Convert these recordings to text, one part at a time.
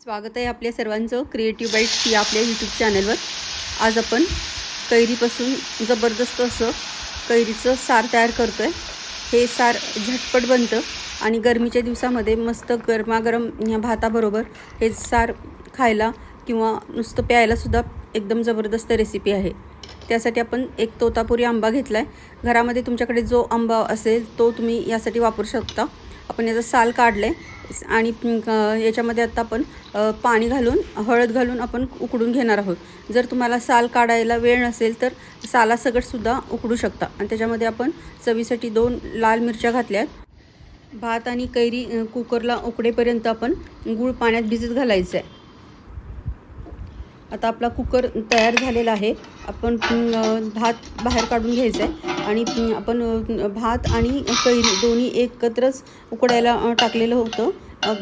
स्वागत आहे आपल्या सर्वांचं क्रिएटिव्ह बाईट्स या आपल्या यूट्यूब चॅनलवर आज आपण कैरीपासून जबरदस्त असं कैरीचं सार तयार करतो आहे हे सार झटपट बनतं आणि गरमीच्या दिवसामध्ये मस्त गरमागरम ह्या भाताबरोबर हे सार खायला किंवा नुसतं प्यायलासुद्धा एकदम जबरदस्त रेसिपी आहे. त्यासाठी आपण एक तोतापुरी आंबा घेतला आहे घरामध्ये तुमच्याकडे जो आंबा असेल तो तुम्ही यासाठी वापरू शकता. आपण याचा साल काढलं आहे आणि याच्यामध्ये आता आपण पाणी घालून हळद घालून आपण उकडून घेणार आहोत. जर तुम्हाला साल काढायला वेळ नसेल तर सालासकटसुद्धा उकडू शकता. आणि त्याच्यामध्ये आपण चवीसाठी दोन लाल मिरच्या घातल्या आहेत भात आणि कैरी कुकरला उकडेपर्यंत आपण गूळ पाण्यात भिजत घालायचं आहे आता आपला कुकर तयार झालेला आहे. आपण भात बाहेर काढून घ्यायचा आहे. आणि आपण भात आणि कैरी दोन्ही एकत्रच उकडायला टाकलेलं होतं.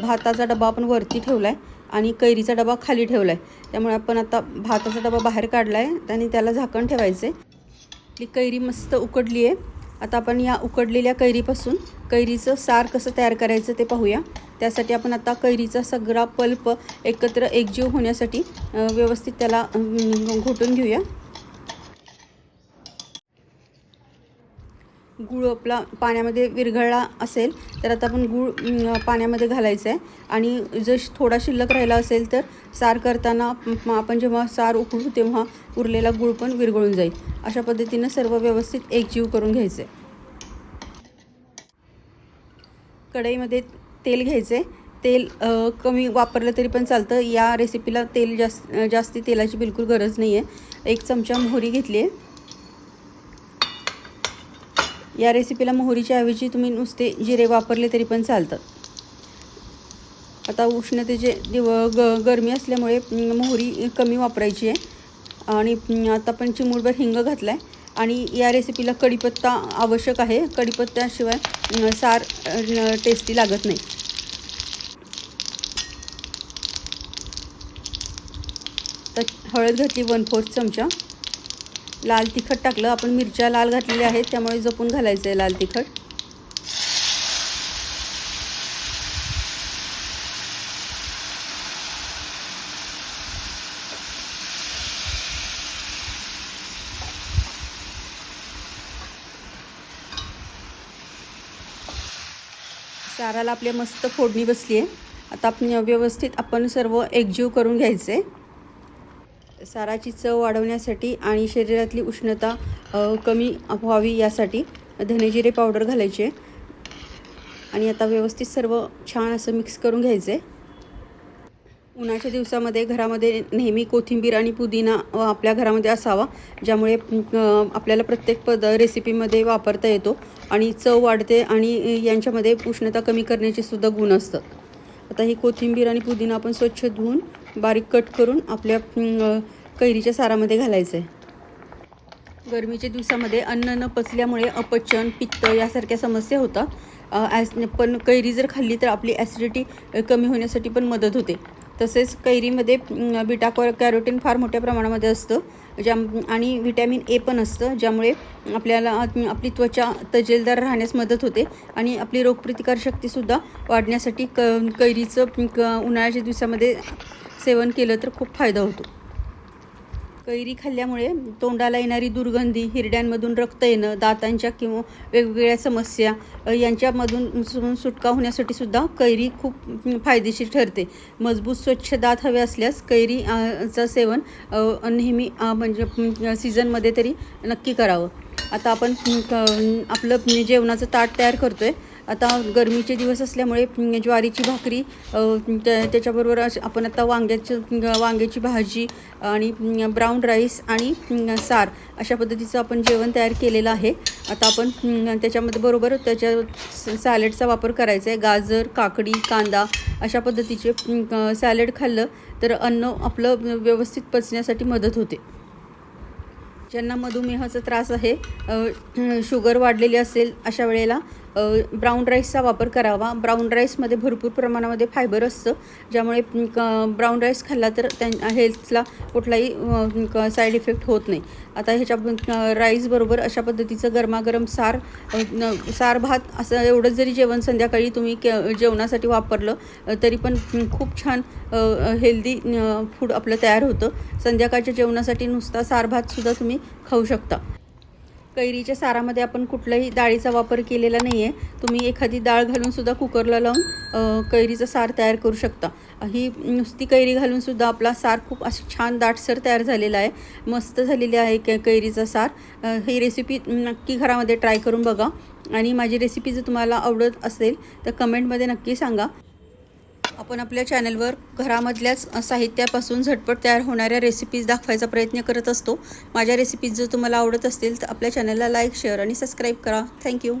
भाताचा डबा आपण वरती ठेवला आहे आणि कैरीचा डबा खाली ठेवला आहे त्यामुळे आपण आता भाताचा डबा बाहेर काढला आहे आणि त्याला झाकण ठेवायचं आहे कैरी मस्त उकडली आहे आता आपण या उकडलेल्या कैरीपासून कैरीचं सार कसं तयार करायचं ते पाहूया. त्यासाठी आपण आता कैरीचा सगळा पल्प एकत्र एकजीव होण्यासाठी व्यवस्थित त्याला घोटून घेऊया. गूळ आपला पाण्यामध्ये विरघळला असेल तर आता आपण गूळ पाण्यामध्ये घालायचं आहे आणि जर श- थोडा शिल्लक राहिला असेल तर सार करताना आपण जेव्हा सार उकळू तेव्हा उरलेला गूळ पण विरघळून जाईल. अशा पद्धतीनं सर्व व्यवस्थित एकजीव करून घ्यायचं आहे कढईमध्ये तेल घ्यायचं आहे तेल कमी वापरलं तरी पण चालतं. या रेसिपीला तेल जास्त जास्ती तेलाची बिलकुल गरज नाही आहे एक चमचा मोहरी घेतली आहे या रेसिपीला मोहरीच्या ऐवजी तुम्ही नुसते जिरे वापरले तरी पण चालतात आता उष्णतेचे दिव ग गरमी असल्यामुळे मोहरी कमी वापरायची आहे. आणि आता पण चिमूडभर हिंग घातला आहे आणि या रेसिपीला कढीपत्ता आवश्यक आहे. कढीपत्त्याशिवाय सार टेस्टी लागत नाही. तर हळद घातली वन फोर्थ चमचा. लाल तिखट टाकलं. आपण मिरच्या लाल घातलेल्या आहेत त्यामुळे जपून घालायचं आहे लाल तिखट. साराला आपल्या मस्त फोडणी बसली आहे आता आपण व्यवस्थित आपण सर्व एकजीव करून घ्यायचे आहे साराची चव वाढवण्यासाठी आणि शरीरातली उष्णता कमी व्हावी यासाठी धनेजिरे पावडर घालायचे. आणि आता व्यवस्थित सर्व छान असं मिक्स करून घ्यायचे. उन्हाच्या दिवसामध्ये घरामध्ये नेहमी कोथिंबीर आणि पुदिना आपल्या घरामध्ये असावा ज्यामुळे आपल्याला प्रत्येक पद रेसिपीमध्ये वापरता येतो आणि चव वाढते आणि यांच्यामध्ये उष्णता कमी करण्याचे सुद्धा गुण असतात. आता ही कोथिंबीर आणि पुदिना आपण स्वच्छ धुवून बारीक कट करून आपल्या कैरीच्या सारामध्ये घालायचं आहे गरमीच्या दिवसामध्ये अन्न न पचल्यामुळे अपचन पित्त यासारख्या समस्या होतात. ॲस पण कैरी जर खाल्ली तर आपली ॲसिडिटी कमी होण्यासाठी पण मदत होते. तसेच कैरीमध्ये बिटा बीटा कॅरोटीन फार मोठ्या प्रमाणामध्ये असतं ज्या आणि व्हिटॅमिन ए पण असतं ज्यामुळे आपल्याला आपली त्वचा तजेलदार राहण्यास मदत होते आणि आपली रोगप्रतिकारशक्तीसुद्धा वाढण्यासाठी क कैरीचं क उन्हाळ्याच्या दिवसामध्ये सेवन केलं तर खूप फायदा होतो. कैरी खाल्ल्यामुळे तोंडाला येणारी दुर्गंधी हिरड्यांमधून रक्त येणं दातांच्या किंवा वेगवेगळ्या समस्या यांच्यामधून सुटका होण्यासाठी सुद्धा कैरी खूप फायदेशीर ठरते. मजबूत स्वच्छ दात हवे असल्यास कैरी चं सेवन नेहमी म्हणजे सीझनमध्ये तरी नक्की करावं. आता आपण आपलं जेवणाचं ताट तयार करतो आहे आता गरमीचे दिवस असल्यामुळे ज्वारीची भाकरी त्या- त्याच्याबरोबर अश- आपण आता वांग्याचं वांग्याची भाजी आणि ब्राऊन राईस आणि सार अशा पद्धतीचं आपण जेवण तयार केलेलं आहे. आता आपण त्याच्यामध्ये बरोबर त्याच्या स- सॅलडचा वापर करायचा आहे. गाजर काकडी कांदा अशा पद्धतीचे सॅलेड सॅलड खाल्लं तर अन्न आपलं व्यवस्थित पचण्यासाठी मदत होते. ज्यांना मधुमेहाचा त्रास आहे शुगर वाढलेली असेल अशा वेळेला ब्राऊन राईसचा वापर करावा. ब्राऊन राईसमध्ये भरपूर प्रमाणामध्ये फायबर असतं. ज्यामुळे क- ब्राऊन राईस खाल्ला तर त्या हेल्थला कुठलाही क- साईड इफेक्ट होत नाही. आता ह्याच्या राईसबरोबर अशा पद्धतीचं गरमागरम सार न- सार भात असं एवढंच जरी जेवण संध्याकाळी तुम्ही के जेवणासाठी वापरलं तरी पण खूप छान हेल्दी फूड आपलं तयार होतं. संध्याकाळच्या जेवणासाठी नुसता सार भातसुद्धा तुम्ही खाऊ शकता. कैरीच्या सारामध्ये आपण कुठलाही डाळीचा वापर केलेला नाही आहे तुम्ही एखादी डाळ घालूनसुद्धा कुकरला लावून कैरीचं सार तयार करू शकता. ही नुसती कैरी घालूनसुद्धा आपला सार खूप अशी छान दाटसर तयार झालेला आहे. मस्त झालेली आहे कै कैरीचा सार. ही रेसिपी नक्की घरामध्ये ट्राय करून बघा. आणि माझी रेसिपी जर तुम्हाला आवडत असेल तर कमेंटमध्ये नक्की सांगा. आपण आपल्या चॅनलवर घरामधल्याच साहित्यापासून झटपट तयार होणाऱ्या रेसिपीज दाखवायचा प्रयत्न करत असतो. माझ्या रेसिपीज जर तुम्हाला आवडत असतील तर आपल्या चॅनलला लाईक शेअर आणि सबस्क्राईब करा. Thank you